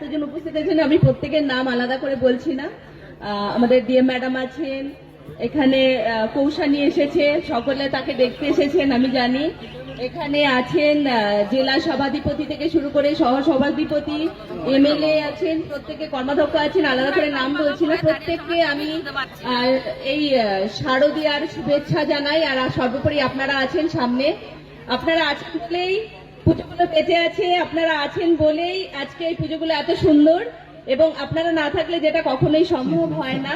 এতজন উপস্থিত আছেন, আমি প্রত্যেকের নাম আলাদা করে বলছি না। আমাদের ডিএম ম্যাডাম আছেন, এখানে কৌশানী এসেছে, সকলে তাকে দেখতে এসেছেন, আমি জানি। এখানে আছেন জেলা সভাধিপতি থেকে শুরু করে সহ সভাধিপতি, এমএলএ আছেন, প্রত্যেকে কর্মাধ্যক্ষ আছেন, আলাদা করে নাম বলছি না। প্রত্যেককে আমি এই শারদীয়ার শুভেচ্ছা জানাই, আর সর্বোপরি আপনারা আছেন সামনে। আপনারা আছেন বলেই পুজোগুলো বেঁচে আছে আপনারা আছেন বলেই আজকে এই পুজোগুলো এত সুন্দর এবং আপনারা না থাকলে যেটা কখনোই সম্ভব হয় না।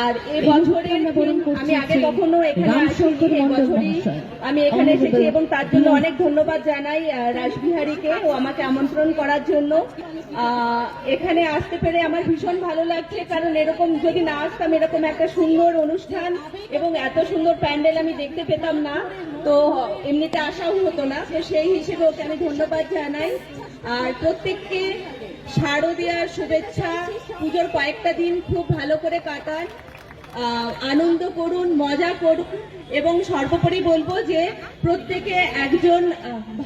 আর এই বছরে আমি আগে কখনো এখানে আসিনি এই বছরই আমি এখানে এসেছি এবং তার জন্য অনেক ধন্যবাদ জানাই রাসবিহারীকে। ও আমাকে আমন্ত্রণ করার জন্য। আহ, এখানে আসতে পেরে আমার ভীষণ ভালো লাগছে কারণ এরকম যদি না আসতাম এরকম একটা সুন্দর অনুষ্ঠান এবং এত সুন্দর প্যান্ডেল আমি দেখতে পেতাম না। তো এমনিতে আসাও হতো না, তো সেই হিসেবে ওকে আমি ধন্যবাদ জানাই। আর প্রত্যেককে শারদীয়ার শুভেচ্ছা, পুজোর কয়েকটা দিন খুব ভালো করে কাটান আনন্দ করুন, মজা করুন, এবং সর্বোপরি বলব যে প্রত্যেকে একজন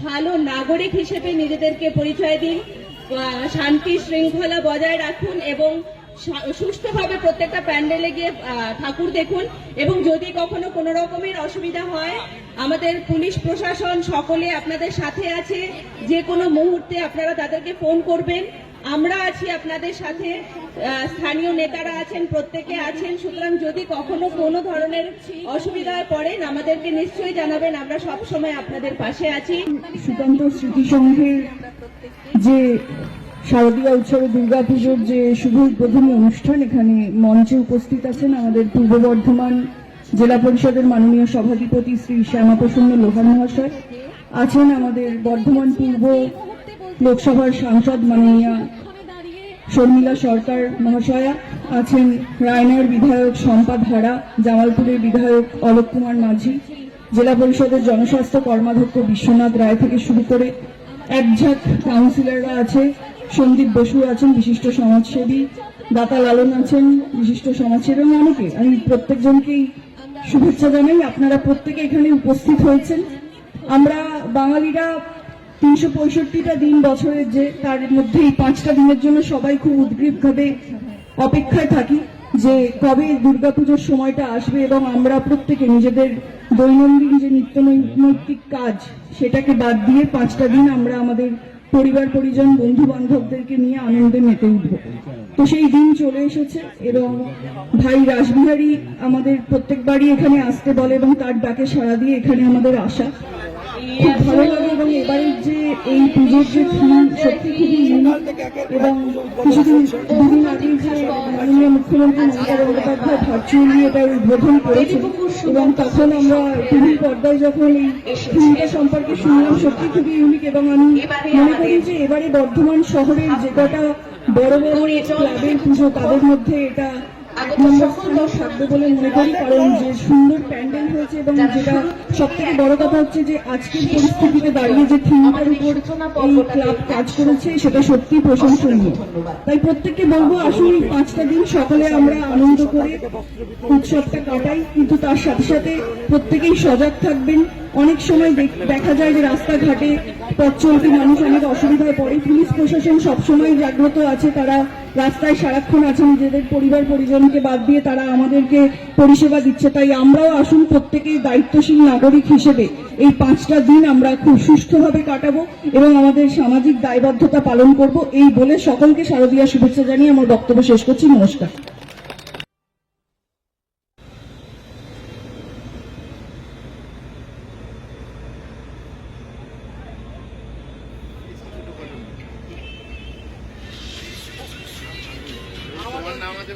ভালো নাগরিক হিসেবে নিজেদেরকে পরিচয় দিন শান্তি শৃঙ্খলা বজায় রাখুন, এবং সুষ্ঠুভাবে প্রত্যেকটা প্যান্ডেলে গিয়ে ঠাকুর দেখুন এবং যদি কখনো কোনো রকমের অসুবিধা হয়, আমাদের পুলিশ প্রশাসন সকলে আপনাদের সাথে আছে। যে কোনো মুহূর্তে আপনারা তাদেরকে ফোন করবেন। আমরা আছি আপনাদের সাথে স্থানীয় নেতারা আছেন, প্রত্যেকে আছেন। সুতরাং যদি কখনো কোনো ধরনের অসুবিধায় পড়েন আমাদেরকে নিশ্চয়ই জানাবেন। আমরা সব সময় আপনাদের পাশে আছি। সুকান্ত স্মৃতি সংঘের যে শারদীয় উৎসবে দুর্গাপুজোর যে শুভ উদ্বোধনী অনুষ্ঠান, এখানে মঞ্চে উপস্থিত আছেন আমাদের পূর্ব বর্ধমান জেলা পরিষদের মাননীয় সভাধিপতি শ্রী শ্যামাপ্রসন্ন লোহার মহাশয়, আছেন আমাদের বর্ধমান পূর্ব লোকসভার সাংসদ মাননীয়া শর্মিলা সরকার মহাশয়া, আছেন রায়নার বিধায়ক শম্পা ধারা, জামালপুরের বিধায়ক অলোক কুমার মাঝি, জেলা পরিষদের জনস্বাস্থ্য কর্মাধ্যক্ষ বিশ্বনাথ রায় থেকে শুরু করে একঝাক কাউন্সিলররা আছে। সন্দীপ বসু আছেন, বিশিষ্ট সমাজসেবী। দাতা লালন আছেন, বিশিষ্ট সমাজসেবী এবং অনেকে। আমি প্রত্যেকজনকেই শুভেচ্ছা জানাই। আপনারা প্রত্যেকে এখানে উপস্থিত হয়েছেন। আমরা বাঙালিরা তিনশো পঁয়ষট্টিটা দিন বছরের যে তার মধ্যে এই পাঁচটা দিনের জন্য সবাই খুব উদ্গ্রীবভাবে অপেক্ষায় থাকি যে কবে দুর্গাপুজোর সময়টা আসবে এবং আমরা প্রত্যেকে নিজেদের দৈনন্দিন যে নিত্য নৈতিক কাজ, সেটাকে বাদ দিয়ে পাঁচটা দিন আমরা আমাদের পরিবার, পরিজন বন্ধু বান্ধবদেরকে নিয়ে আনন্দে মেতে উঠব। তো সেই দিন চলে এসেছে এবং ভাই রাসবিহারী আমাদের প্রত্যেকবারই এখানে আসতে বলে এবং তার ডাকে সাড়া দিয়ে এখানে আমাদের আসা। খুব ভালো লাগে এবং এবারে যে এই পুজোর যে থিম সত্যি খুবই ইউনিক এবং কিছুদিন দুদিন আগে যে মাননীয় মুখ্যমন্ত্রী মমতা বন্দ্যোপাধ্যায় ভার্চুয়ালি এটা উদ্বোধন করেছেন এবং তখন আমরা টিভির পর্দায় যখন এই থিমটা সম্পর্কে শুনলাম সত্যি খুবই ইউনিক এবং আমি মনে করি যে এবারে বর্ধমান শহরের যে কটা বড় বড় ক্লাবের পুজো তাদের মধ্যে এটা এক নম্বর স্থানে থাকবে বলে মনে করি কারণ যে সুন্দর প্যান্ডেল হয়েছে এবং যেটা সব থেকে বড় কথা হচ্ছে যে আজকের পরিস্থিতিতে দাঁড়িয়ে যে থিমটার উপর এই ক্লাব কাজ করেছে সেটা সত্যি প্রশংসনীয়। তাই প্রত্যেককে বলব আসুন পাঁচটা দিন সকালে আমরা আনন্দ করে উৎসবটা কাটাই কিন্তু তার সাথে সাথে প্রত্যেকেই সজাগ থাকবেন। অনেক সময় দেখ- দেখা যায় যে রাস্তাঘাটে পথ চলতি মানুষ অনেক অসুবিধায় পড়ে। পুলিশ প্রশাসন সবসময় জাগ্রত আছে। তারা রাস্তায় সারাক্ষণ আছে। নিজেদের পরিবার, পরিজনকে বাদ দিয়ে তারা আমাদেরকে পরিষেবা দিচ্ছে। তাই আমরাও আসুন প্রত্যেকেই দায়িত্বশীল নাগরিক হিসেবে। এই পাঁচটা দিন আমরা খুব সুষ্ঠুভাবে কাটাবো এবং আমাদের সামাজিক দায়বদ্ধতা পালন করব। এই বলে সকলকে শারদীয় শুভেচ্ছা জানিয়ে আমার বক্তব্য শেষ করছি। নমস্কার।